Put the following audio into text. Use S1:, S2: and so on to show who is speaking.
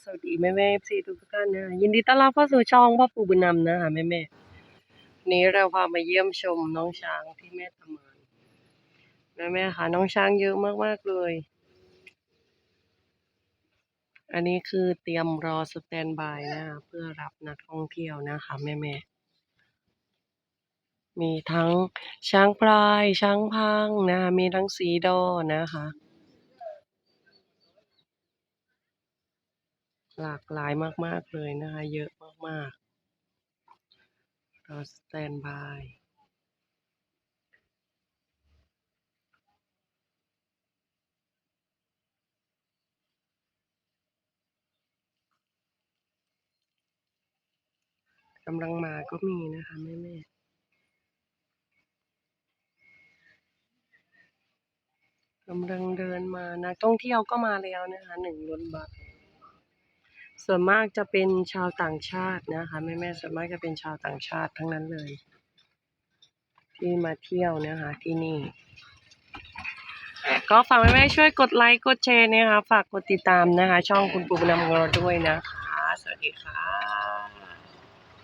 S1: สวัสดีแม่แม่เอฟซีทุกท่านนะยินดีต้อนรับเข้าสู่ช่องพ่อปู่บุญนำนะคะแม่แม่นี้เราพามาเยี่ยมชมน้องช้างที่แม่ตะมานแม่แม่ค่ะน้องช้างเยอะมากๆเลย อันนี้คือเตรียมรอสแตนบายนะคะเพื่อรับนักท่องเที่ยวนะคะแม่แม่มีทั้งช้างพลายช้างพังนะคะมีทั้งสีดอนะคะ หลากหลายมาก ๆ เลยนะคะ เยอะมากๆรอสแตนบายกำลังมาก็มีนะคะแม่แม่ๆกำลังเดินมานักท่องเที่ยวก็มาแล้วนะคะหนึ่งรถบัส ส่วนมากจะเป็นชาวต่างชาตินะคะแม่แม่ๆส่วนมากจะเป็นชาวต่างชาติทั้งนั้นเลย ที่มาเที่ยวนะคะที่นี่ ก็ฝากแม่ๆช่วยกดไลค์กดแชร์นะคะฝากกดติดตามนะคะ ช่องคุณปู่นำของเราด้วยนะคะ สวัสดีค่ะ